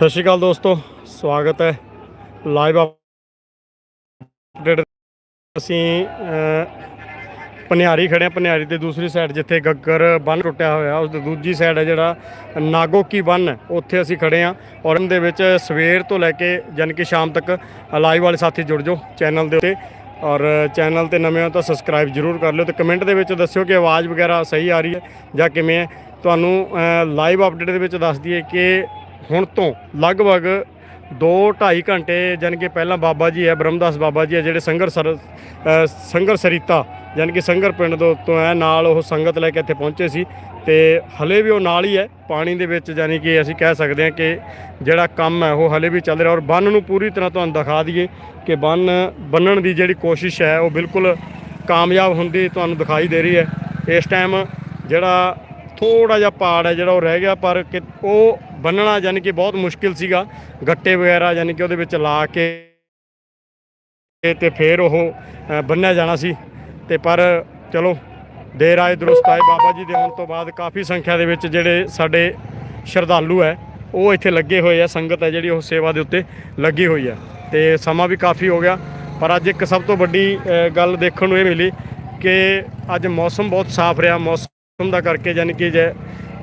ਸਤਿ ਸ਼੍ਰੀ ਅਕਾਲ ਦੋਸਤੋ ਸਵਾਗਤ ਹੈ ਲਾਈਵ ਅਪਡੇਟ ਅਸੀਂ ਅਹ, ਪਨਿਆਰੀ ਖੜੇ ਹਾਂ ਪਨਿਆਰੀ ਦੇ ਦੂਸਰੀ ਸਾਈਡ ਜਿੱਥੇ ਗੱਗਰ ਬੰਨ ਟੁੱਟਿਆ ਹੋਇਆ ਉਸ ਦੀ ਦੂਜੀ ਸਾਈਡ ਹੈ ਜਿਹੜਾ ਨਾਗੋਕੀ ਬੰਨ ਉੱਥੇ ਅਸੀਂ ਖੜੇ ਹਾਂ ਔਰ ਦੇ ਵਿੱਚ ਸਵੇਰ ਤੋਂ ਲੈ ਕੇ ਯਾਨੀ ਕਿ ਸ਼ਾਮ ਤੱਕ ਲਾਈਵ ਵਾਲੇ ਸਾਥੀ ਜੁੜ ਜਾਓ ਚੈਨਲ ਦੇ ਉੱਤੇ ਔਰ ਚੈਨਲ ਤੇ ਨਵੇਂ ਹੋ ਤਾਂ ਸਬਸਕ੍ਰਾਈਬ ਜਰੂਰ ਕਰ ਲਿਓ ਤੇ ਕਮੈਂਟ ਦੇ ਵਿੱਚ ਦੱਸਿਓ ਕਿ ਆਵਾਜ਼ ਵਗੈਰਾ ਸਹੀ ਆ ਰਹੀ ਹੈ ਜਾਂ ਕਿਵੇਂ ਹੈ। ਤੁਹਾਨੂੰ ਲਾਈਵ ਅਪਡੇਟ ਦੇ ਵਿੱਚ ਦੱਸ ਦਈਏ ਕਿ ਹੁਣ ਤੋਂ ਲਗਭਗ 2.5 ਘੰਟੇ, ਜਾਣੀ ਕਿ ਪਹਿਲਾਂ ਬਾਬਾ ਜੀ ਹੈ, ਬ੍ਰਹਮਦਾਸ ਬਾਬਾ ਜੀ ਹੈ, ਜਿਹੜੇ ਸੰਗਰ ਸਰ ਸੰਗਰ ਸਰੀਤਾ, ਜਾਣੀ ਕਿ ਸੰਗਰ ਪਿੰਡ ਦੇ ਉੱਤੋਂ ਹੈ, ਨਾਲ ਉਹ ਸੰਗਤ ਲੈ ਕੇ ਇੱਥੇ ਪਹੁੰਚੇ ਸੀ ਤੇ ਹਲੇ ਵੀ ਉਹ ਨਾਲ ਹੀ ਹੈ, ਪਾਣੀ ਦੇ ਵਿੱਚ ਜਾਣੀ ਕਿ ਅਸੀਂ ਕਹਿ ਸਕਦੇ ਹਾਂ ਕਿ ਜਿਹੜਾ ਕੰਮ ਹੈ ਉਹ ਹਲੇ ਵੀ ਚੱਲ ਰਿਹਾ ਔਰ ਬੰਨ ਨੂੰ ਪੂਰੀ ਤਰ੍ਹਾਂ ਤੁਹਾਨੂੰ ਦਿਖਾ ਦਈਏ ਕਿ ਬੰਨ ਬੰਨਣ ਦੀ ਜਿਹੜੀ ਕੋਸ਼ਿਸ਼ ਹੈ ਉਹ ਬਿਲਕੁਲ ਕਾਮਯਾਬ ਹੁੰਦੀ ਤੁਹਾਨੂੰ ਦਿਖਾਈ ਦੇ ਰਹੀ ਹੈ। ਇਸ ਟਾਈਮ ਜਿਹੜਾ ਥੋੜਾ ਜਿਹਾ ਪਾੜ ਹੈ ਜਿਹੜਾ ਉਹ ਰਹਿ ਗਿਆ ਪਰ ਕਿ ਉਹ ਬੰਨਣਾ ਯਾਨੀ ਕਿ ਬਹੁਤ ਮੁਸ਼ਕਿਲ ਸੀਗਾ। ਗੱਟੇ ਵਗੈਰਾ ਯਾਨੀ ਕਿ ਉਹਦੇ ਵਿੱਚ ਲਾ ਕੇ ਤੇ ਫਿਰ ਉਹ ਅ, ਬੰਨਿਆ ਜਾਣਾ ਸੀ। ਤੇ ਪਰ ਚਲੋ ਦੇਰ ਆਏ ਦਰੁਸਤ ਆਏ। ਬਾਬਾ ਜੀ ਦੇ ਆਉਣ ਤੋਂ ਬਾਅਦ ਕਾਫੀ ਸੰਖਿਆ ਦੇ ਵਿੱਚ ਜਿਹੜੇ ਸਾਡੇ ਸ਼ਰਧਾਲੂ ਹੈ ਉਹ ਇੱਥੇ ਲੱਗੇ ਹੋਏ ਆ। ਸੰਗਤ ਹੈ ਜਿਹੜੀ ਉਹ ਸੇਵਾ ਦੇ ਉੱਤੇ ਲੱਗੀ ਹੋਈ ਹੈ ਤੇ ਸਮਾਂ ਵੀ ਕਾਫੀ ਹੋ ਗਿਆ। ਪਰ ਅੱਜ ਇੱਕ ਸਭ ਤੋਂ ਵੱਡੀ ਗੱਲ ਦੇਖਣ ਨੂੰ ਇਹ ਮਿਲੀ ਕਿ ਅੱਜ ਮੌਸਮ ਬਹੁਤ ਸਾਫ਼ ਰਿਹਾ। ਮੌਸਮ ਦਾ ਕਰਕੇ ਯਾਨੀ ਕਿ ਜੇ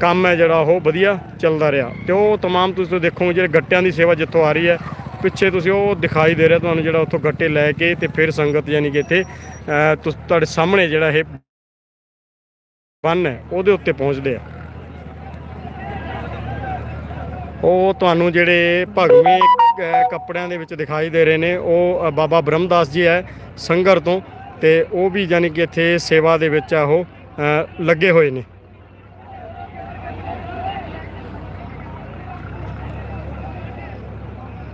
ਕੰਮ ਹੈ ਜਿਹੜਾ ਉਹ ਵਧੀਆ ਚੱਲਦਾ ਰਿਹਾ ਤੇ ਉਹ तमाम ਤੁਸੀਂ ਦੇਖੋਗੇ ਜਿਹੜੇ ਗੱਟਿਆਂ ਦੀ ਸੇਵਾ ਜਿੱਥੋਂ ਆ ਰਹੀ ਹੈ ਪਿੱਛੇ ਤੁਸੀਂ ਉਹ ਦਿਖਾਈ ਦੇ ਰਿਹਾ ਤੁਹਾਨੂੰ ਜਿਹੜਾ ਉੱਥੋਂ ਗੱਟੇ ਲੈ ਕੇ ਤੇ ਫਿਰ ਸੰਗਤ ਯਾਨੀ ਕਿ ਇੱਥੇ ਅ, ਤੁਸ- ਤੁਹਾਡੇ ਸਾਹਮਣੇ ਜਿਹੜਾ ਇਹ ਬੰਨ ਹੈ ਉਹਦੇ ਉੱਤੇ ਪਹੁੰਚਦੇ ਆ ਉਹ ਤੁਹਾਨੂੰ ਜਿਹੜੇ ਭਗਵੇਂ ਅ, ਕੱਪੜਿਆਂ ਦੇ ਵਿੱਚ ਦਿਖਾਈ ਦੇ ਰਹੇ ਨੇ ਉਹ ਅ, ਬਾਬਾ ਬ੍ਰਹਮਦਾਸ ਜੀ ਹੈ ਸੰਗਰ ਤੋਂ ਤੇ ਉਹ ਵੀ ਯਾਨੀ ਕਿ ਇੱਥੇ ਸੇਵਾ ਦੇ ਵਿੱਚ ਆ ਉਹ ਅ, ਲੱਗੇ ਹੋਏ ਨੇ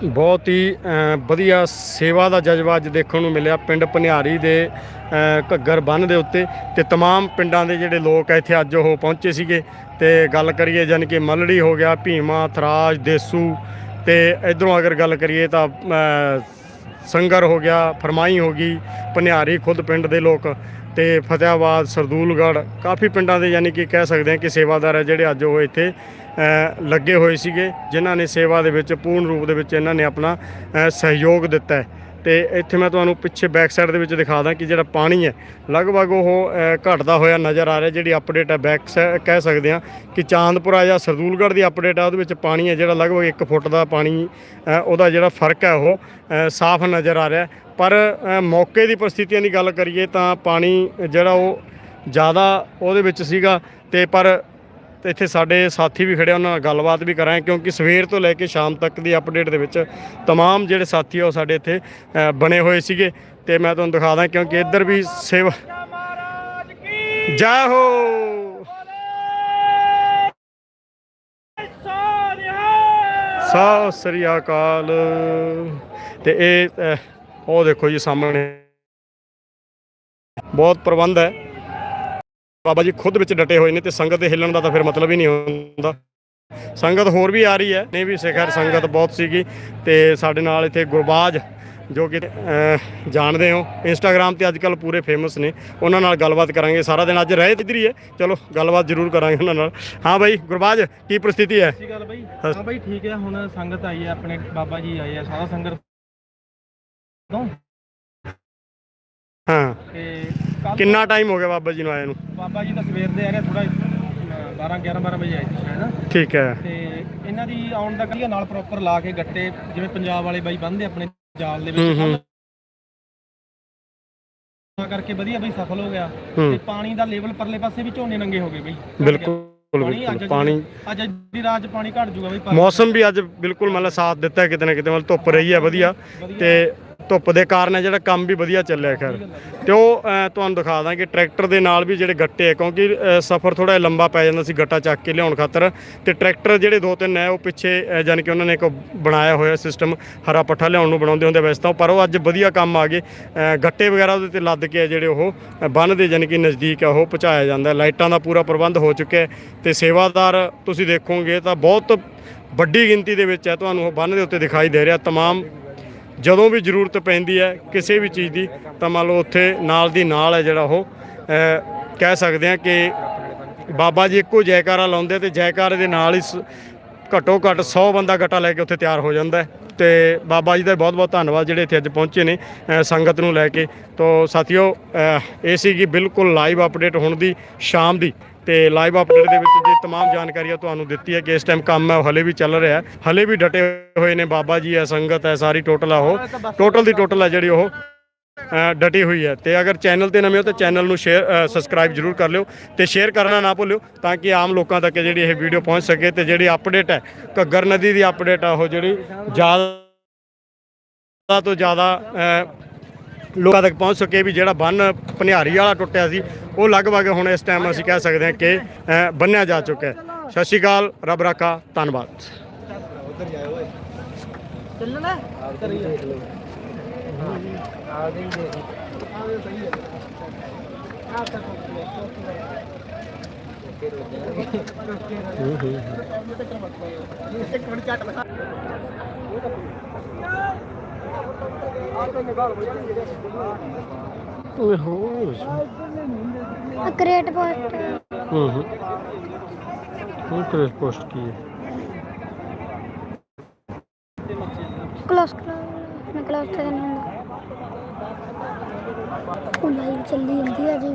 ਬਹੁਤ ਹੀ ਅ, ਵਧੀਆ ਸੇਵਾ ਦਾ ਜਜ਼ਬਾ ਅੱਜ ਦੇਖਣ ਨੂੰ ਮਿਲਿਆ ਪਿੰਡ ਪਨਿਆਰੀ ਦੇ ਅ, ਘੱਗਰ ਬੰਨ ਦੇ ਉੱਤੇ ਤੇ तमाम ਪਿੰਡਾਂ ਦੇ ਜਿਹੜੇ ਲੋਕ ਆ ਇੱਥੇ ਅੱਜ ਉਹ ਪਹੁੰਚੇ ਸੀਗੇ ਤੇ ਗੱਲ ਕਰੀਏ ਜਾਣੀ ਕਿ ਮਲੜੀ ਹੋ ਗਿਆ ਭੀਮਾ ਥਰਾਜ ਦੇਸੂ ਤੇ ਇਧਰੋਂ ਅਗਰ ਗੱਲ ਕਰੀਏ ਤਾਂ ਅ, ਸੰਗਰ ਹੋ ਗਿਆ ਫਰਮਾਈ ਹੋ ਗਈ ਪਨਿਆਰੀ ਖੁਦ ਪਿੰਡ ਦੇ ਲੋਕ ਤੇ ਫਤਿਆਬਾਦ ਸਰਦੂਲਗੜ੍ਹ, ਕਾਫੀ ਪਿੰਡਾਂ ਦੇ ਯਾਨੀ ਕਿ ਕਹਿ ਸਕਦੇ ਹਾਂ ਕਿ ਸੇਵਾਦਾਰ ਹੈ ਜਿਹੜੇ ਅੱਜ ਉਹ ਇੱਥੇ ਲੱਗੇ ਹੋਏ ਸੀਗੇ, ਜਿਨ੍ਹਾਂ ਨੇ ਸੇਵਾ ਦੇ ਵਿੱਚ, ਪੂਰਨ ਰੂਪ ਦੇ ਵਿੱਚ ਇਹਨਾਂ ਨੇ ਆਪਣਾ ਸਹਿਯੋਗ ਦਿੱਤਾ ਹੈ। ਤੇ ਇੱਥੇ ਮੈਂ ਤੁਹਾਨੂੰ ਪਿੱਛੇ ਬੈਕ ਸਾਈਡ ਦੇ ਵਿੱਚ ਦਿਖਾ ਦਾਂ ਕਿ ਜਿਹੜਾ ਪਾਣੀ ਹੈ ਲਗਭਗ ਉਹ ਅ, ਘਟਦਾ ਹੋਇਆ ਨਜ਼ਰ ਆ ਰਿਹਾ ਜਿਹੜੀ ਅਪਡੇਟ ਹੈ ਬੈਕ ਕਹਿ ਸਕਦੇ ਹਾਂ ਕਿ ਚਾਂਦਪੁਰਾ ਜਾਂ ਸਰਦੂਲਗੜ੍ਹ ਦੀ ਅਪਡੇਟ ਆ ਉਹਦੇ ਵਿੱਚ ਪਾਣੀ ਹੈ ਜਿਹੜਾ ਲਗਭਗ 1 ਫੁੱਟ ਦਾ ਪਾਣੀ ਉਹਦਾ ਜਿਹੜਾ ਫ਼ਰਕ ਹੈ ਉਹ ਸਾਫ਼ ਨਜ਼ਰ ਆ ਰਿਹਾ। ਪਰ ਮੌਕੇ ਦੀ ਪਰਿਸਥਿਤੀਆਂ ਦੀ ਗੱਲ ਕਰੀਏ ਤਾਂ ਪਾਣੀ ਜਿਹੜਾ ਉਹ ਜ਼ਿਆਦਾ ਉਹਦੇ ਵਿੱਚ ਸੀਗਾ ਤੇ ਪਰ ਤੇ ਇੱਥੇ ਸਾਡੇ ਸਾਥੀ ਵੀ ਖੜੇ ਆ, ਉਹਨਾਂ ਨਾਲ ਗੱਲਬਾਤ ਵੀ ਕਰਾਂਗੇ ਕਿਉਂਕਿ ਸਵੇਰ ਤੋਂ ਲੈ ਕੇ ਸ਼ਾਮ ਤੱਕ ਦੀ ਅਪਡੇਟ ਦੇ ਵਿੱਚ तमाम ਜਿਹੜੇ ਸਾਥੀ ਆ ਉਹ ਸਾਡੇ ਇੱਥੇ ਅ, ਬਣੇ ਹੋਏ ਸੀਗੇ ਤੇ ਮੈਂ ਤੁਹਾਨੂੰ ਦਿਖਾ ਦਾਂ ਕਿਉਂਕਿ ਇੱਧਰ ਵੀ ਸੇਵਾ ਜੈ ਹੋ ਸਤਿ ਸ੍ਰੀ ਅਕਾਲ ਤੇ ਇਹ ਅ, ਉਹ ਦੇਖੋ ਜੀ ਸਾਹਮਣੇ ਬਹੁਤ ਪ੍ਰਬੰਧ ਹੈ ਬਾਬਾ ਜੀ ਖੁਦ ਵਿੱਚ ਡਟੇ ਹੋਏ ਨੇ ਤੇ ਸੰਗਤ ਦੇ ਹਿੱਲਣ ਦਾ ਤਾਂ ਫਿਰ ਮਤਲਬ ਹੀ ਨਹੀਂ ਹੁੰਦਾ। ਸੰਗਤ ਹੋਰ ਵੀ ਆ ਰਹੀ ਹੈ ਨਹੀਂ ਵੀ ਸਿਖਰ ਸੰਗਤ ਬਹੁਤ ਸੀਗੀ ਤੇ ਸਾਡੇ ਨਾਲ ਇੱਥੇ ਗੁਰਬਾਜ ਜੋ ਕਿ ਜਾਣਦੇ ਹੋ। ਇੰਸਟਾਗ੍ਰam ਤੇ ਅੱਜਕੱਲ ਪੂਰੇ ਫੇਮਸ ਨੇ। ਉਹਨਾਂ ਨਾਲ ਗੱਲਬਾਤ ਕਰਾਂਗੇ। ਸਾਰਾ ਦਿਨ ਅੱਜ ਰਹੇ ਇੱਧਰ ਹੀ ਹੈ। ਚਲੋ ਗੱਲਬਾਤ ਜ਼ਰੂਰ ਕਰਾਂਗੇ ਉਹਨਾਂ ਨਾਲ। ਹਾਂ ਬਾਈ ਗੁਰਬਾਜ ਕੀ ਪ੍ਰਸਥਿਤੀ ਹੈ? ਸਤਿ ਗੱਲ ਬਾਈ। ਹਾਂ ਬਾਈ ਠੀਕ ਹੈ। ਹੁਣ ਸੰਗਤ ਆਈ ਹੈ ਆਪਣੇ ਬਾਬਾ ਜੀ ਆਏ ਆ ਸਾਰਾ ਸੰਗਤ ਤੋਂ। ਹਾਂ। ਤੇ ਕਿੰਨਾ ਟਾਈਮ ਹੋ ਗਿਆ ਬਾਬਾ ਜੀ ਨੂੰ ਆਏ ਨੂੰ? ਬਾਬਾ ਜੀ ਤਾਂ ਸਵੇਰ ਦੇ ਆ ਰਹੇ ਥੋੜਾ 12 11 12 ਵਜੇ ਆਏ ਸੀ ਸ਼ਾਇਦ। ਠੀਕ ਹੈ। ਤੇ ਇਹਨਾਂ ਦੀ ਆਉਣ ਦਾ ਕਰੀਆ ਨਾਲ ਪ੍ਰੋਪਰ ਲਾ ਕੇ ਗੱਟੇ ਜਿਵੇਂ ਪੰਜਾਬ ਵਾਲੇ ਬਾਈ ਬੰਨਦੇ ਆਪਣੇ ਜਾਲ ਦੇ ਵਿੱਚ ਹੂੰ। ਤਾਂ ਕਰਕੇ ਵਧੀਆ ਬਈ ਸਫਲ ਹੋ ਗਿਆ। ਤੇ ਪਾਣੀ ਦਾ ਲੈਵਲ ਪਰਲੇ ਪਾਸੇ ਵੀ ਝੋਨੇ ਨੰਗੇ ਹੋ ਗਏ ਬਈ। ਬਿਲਕੁਲ ਪਾਣੀ ਬਿਲਕੁਲ ਅੱਜ ਪਾਣੀ ਅੱਜ ਦੀ ਰਾਤ 'ਚ ਪਾਣੀ ਘਟ ਜੂਗਾ ਬਈ ਮੌਸਮ ਵੀ ਅੱਜ ਬਿਲਕੁਲ ਮਤਲਬ ਸਾਥ ਦਿੱਤਾ ਕਿਤੇ ਨਾ ਕਿਤੇ ਮਤਲਬ ਧੁੱਪ ਰਹੀ ਹੈ ਵਧੀਆ। ਤੇ ਧੁੱਪ ਦੇ ਕਾਰਨ ਹੈ ਜਿਹੜਾ ਕੰਮ ਵੀ ਵਧੀਆ ਚੱਲਿਆ ਖੈਰ ਤੇ ਉਹ ਅ, ਤੁਹਾਨੂੰ ਦਿਖਾ ਦਾਂ ਕਿ ਟਰੈਕਟਰ ਦੇ ਨਾਲ ਵੀ ਜਿਹੜੇ ਗੱਟੇ ਹੈ ਕਿਉਂਕਿ ਅ, ਸਫ਼ਰ ਥੋੜਾ ਲੰਬਾ ਪੈ ਜਾਂਦਾ ਸੀ ਗੱਟਾ ਚੱਕ ਕੇ ਲਿਆਉਣ ਖਾਤਰ ਤੇ ਟਰੈਕਟਰ ਜਿਹੜੇ ਦੋ ਤਿੰਨ ਹੈ ਉਹ ਪਿੱਛੇ ਅ, ਜਾਣੀ ਕਿ ਉਹਨਾਂ ਨੇ ਇੱਕ ਬਣਾਇਆ ਹੋਇਆ ਸਿਸਟਮ ਹਰਾ ਪੱਠਾ ਲਿਆਉਣ ਨੂੰ ਬਣਾਉਂਦੇ ਹੁੰਦੇ ਵੈਸੇ ਤਾਂ ਪਰ ਉਹ ਅੱਜ ਵਧੀਆ ਕੰਮ ਆ ਗਏ ਅ, ਗੱਟੇ ਵਗੈਰਾ ਉਹਦੇ ਤੇ ਲੱਦ ਕੇ ਆ ਜਿਹੜੇ ਉਹ ਅ, ਬੰਨ੍ਹ ਦੇ ਜਾਣੀ ਕਿ ਨਜ਼ਦੀਕ ਆ ਉਹ ਪਹੁੰਚਾਇਆ ਜਾਂਦਾ ਹੈ। ਲਾਈਟਾਂ ਦਾ ਪੂਰਾ ਪ੍ਰਬੰਧ ਹੋ ਚੁੱਕਿਆ ਹੈ ਤੇ ਸੇਵਾਦਾਰ ਤੁਸੀਂ ਦੇਖੋਗੇ ਤਾਂ ਬਹੁਤ ਵੱਡੀ ਗਿਣਤੀ ਦੇ ਵਿੱਚ ਹੈ ਤੁਹਾਨੂੰ ਉਹ ਬੰਨ੍ਹ ਦੇ ਉੱਤੇ ਦਿਖਾਈ ਦੇ ਰਿਹਾ तमाम ਜਦੋਂ ਵੀ ਜ਼ਰੂਰਤ ਪੈਂਦੀ ਹੈ ਕਿਸੇ ਵੀ ਚੀਜ਼ ਦੀ ਤਾਂ ਮੰਨ ਲਓ ਉੱਥੇ ਨਾਲ ਦੀ ਨਾਲ ਹੈ ਜਿਹੜਾ ਉਹ ਕਹਿ ਸਕਦੇ ਹਾਂ ਕਿ ਬਾਬਾ ਜੀ ਇੱਕੋ ਜੈਕਾਰਾ ਲਾਉਂਦੇ ਤੇ ਜੈਕਾਰੇ ਦੇ ਨਾਲ ਹੀ ਸ- ਘੱਟੋ ਘੱਟ 100 ਬੰਦਾ ਗੱਟਾ ਲੈ ਕੇ ਉੱਥੇ ਤਿਆਰ ਹੋ ਜਾਂਦਾ ਹੈ। ਤੇ ਬਾਬਾ ਜੀ ਦਾ ਬਹੁਤ ਬਹੁਤ ਧੰਨਵਾਦ ਜਿਹੜੇ ਇੱਥੇ ਅੱਜ ਪਹੁੰਚੇ ਨੇ ਸੰਗਤ ਨੂੰ ਲੈ ਕੇ। ਤੋ ਸਾਥੀਓ ਅ, ਇਹ ਸੀਗੀ ਬਿਲਕੁਲ ਲਾਈਵ ਅਪਡੇਟ ਹੋਣ ਦੀ ਸ਼ਾਮ ਦੀ ਤੇ ਲਾਈਵ ਅਪਡੇਟ ਦੇ ਵਿੱਚ ਜੇ तमाम ਜਾਣਕਾਰੀਆਂ ਤੁਹਾਨੂੰ ਦਿੱਤੀ ਹੈ ਕਿ ਇਸ ਟਾਈਮ ਕੰਮ ਹੈ ਉਹ ਹਲੇ ਵੀ ਚੱਲ ਰਿਹਾ ਹੈ ਹਲੇ ਵੀ ਡਟੇ ਹੋਏ ਨੇ ਬਾਬਾ ਜੀ ਹੈ ਸੰਗਤ ਹੈ ਸਾਰੀ ਟੋਟਲ ਆ ਉਹ ਟੋਟਲ ਦੀ ਟੋਟਲ ਹੈ ਜਿਹੜੀ ਉਹ ਅ, ਡਟੀ ਹੋਈ ਹੈ ਤੇ ਅਗਰ ਚੈਨਲ ਤੇ ਨਵੇਂ ਹੋ ਤਾਂ ਚੈਨਲ ਨੂੰ ਸ਼ੇਅਰ ਸਬਸਕ੍ਰਾਈਬ ਜਰੂਰ ਕਰ ਲਿਓ ਤੇ ਸ਼ੇਅਰ ਕਰਨਾ ਨਾ ਭੁੱਲਿਓ ਤਾਂ ਕਿ ਆਮ ਲੋਕਾਂ ਤੱਕ ਜਿਹੜੀ ਇਹ ਵੀਡੀਓ ਪਹੁੰਚ ਸਕੇ ਤੇ ਜਿਹੜੀ ਅਪਡੇਟ ਹੈ ਘੱਗਰ ਨਦੀ ਦੀ ਅਪਡੇਟ ਆ ਉਹ ਜਿਹੜੀ ਜ਼ਿਆਦਾ ਤੋਂ ਜ਼ਿਆਦਾ ਅ, ਲੋਕਾਂ ਤੱਕ ਪਹੁੰਚ ਸਕੇ ਵੀ ਜਿਹੜਾ ਬੰਨ ਪਨਿਆਰੀ ਵਾਲਾ ਟੁੱਟਿਆ ਸੀ, ਉਹ ਲਗਭਗ ਹੁਣ ਇਸ ਟਾਈਮ ਅਸੀਂ ਕਹਿ ਸਕਦੇ ਹਾਂ ਕਿ ਬੰਨਿਆ ਜਾ ਚੁੱਕਾ ਹੈ। ਸਤਿ ਸ਼੍ਰੀ ਅਕਾਲ, ਰੱਬ ਰਾਖਾ, ਧੰਨਵਾਦ। ਚੱਲਣਾ ਓਏ ਹੋ ਕ੍ਰੀਏਟ ਪੋਸਟ। ਹੂੰ ਹੂੰ। ਉਹ ਕ੍ਰੇਸ ਪੋਸਟ ਕੀ ਹੈ? ਕਲੋਸ ਕਲੋਸ ਮੈਂ ਕਲੋਸ ਤੇ ਨਹੀਂ ਹੁੰਦਾ ਉਹ ਲਾਈਵ ਚੱਲੀ ਜਾਂਦੀ ਹੈ ਜੀ